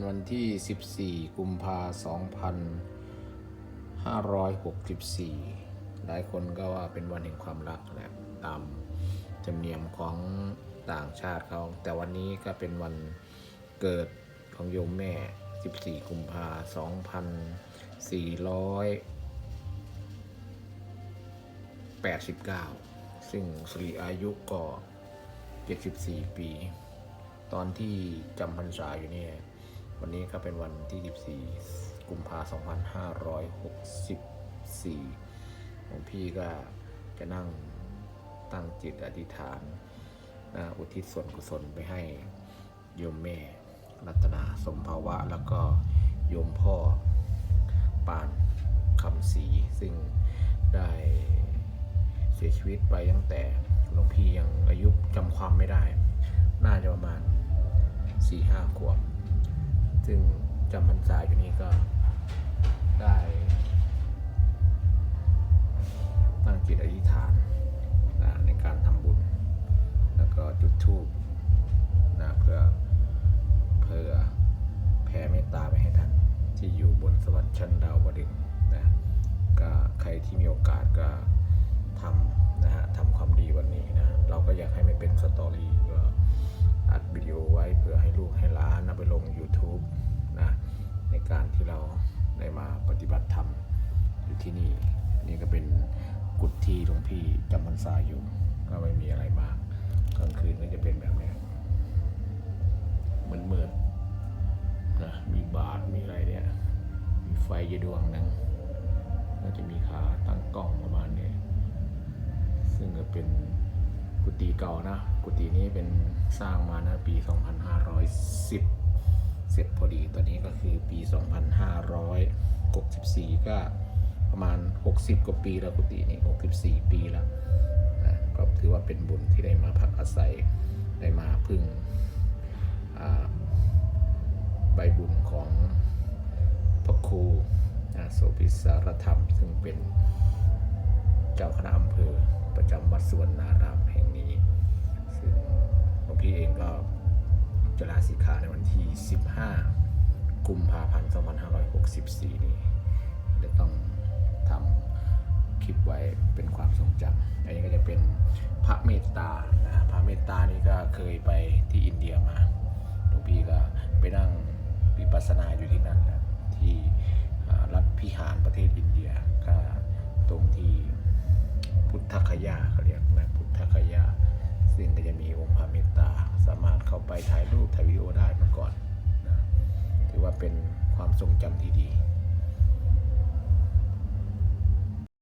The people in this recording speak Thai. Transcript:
วันที่ 14 กุมภา2564 หลายคนก็ว่าเป็นวันแห่งความรักแหละตามธรรมเนียมของต่างชาติเขา แต่วันนี้ก็เป็นวันเกิดของโยมแม่ 14 กุมภา2489 ซึ่งสรีอายุก็ 74 ปี ตอนที่จำพรรษาอยู่เนี่ย วันนี้ก็เป็นวันที่ 14 กุมภาพันธ์2564ของพี่ก็จะนั่งตั้งจิตอธิษฐานนะอุทิศส่วนกุศลไปให้โยมแม่รัตนาสมภาวะ แล้วก็โยมพ่อปานคำศรีซึ่งได้เสียชีวิตไปตั้งแต่หลวงพี่ยังอายุจำความไม่ได้ น่าจะประมาณ4-5ห้าขวบ ซึ่งจำพรรษาอยู่นี้ก็ได้ตั้งจิตอธิษฐานนะในการทำบุญ แล้วก็จุดธูปนะเพื่อเพื่อแผ่เมตตาไปให้ท่านที่อยู่บนสวรรค์ชั้นดาวดึงนะก็ใครที่มีโอกาสก็ทำนะฮะทำความดีวันนี้นะ เราก็อยากให้มันเป็นสตอรี่ ติธรรมอยู่ที่นี่ นี่ก็เป็นกุฏที่หลวงพี่จำพรรษาอยู่ ก็ไม่มีอะไรมากกลางคืนก็จะเป็นแบบนี้เหมันเมืดๆนะมีบาทมีอะไรเนี่ยมีไฟยดวงหนึงแล้วจะมีขาตั้งกล้องประมาณนี้ซึ่งก็เป็นกุฏิเก่านะ กุฏินี้เป็นสร้างมานะปี 2510 เสร็จพอดีตอนนี้ก็คือปี 2564 ก็ประมาณ 60 กว่าปีแล้วกุฏินี้64 ปีแล้วนะก็ถือว่าเป็นบุญที่ได้มาพักอาศัยได้มาพึ่งใบบุญของพระครูนะโสภิสารธรรม ซึ่งเป็นเจ้าคณะอำเภอประจำวัดสวรรณารามแห่งนี้ ซึ่งหลวงพี่เองก็จะลาสิกขาในวันที่ 15 กุมภาพันธ์2564 นี้จะต้องทำคลิปไว้เป็นความทรงจำอันนี้ก็จะเป็นพระเมตตานะพระเมตตานี่ก็เคยไปที่อินเดียมาหลวงพี่ก็ไปนั่งวิปัสสนาอยู่ที่นั่นนะที่รัฐพิหารประเทศอินเดียก็ตรงที่พุทธคยา เป็นความทรงจำที่ดี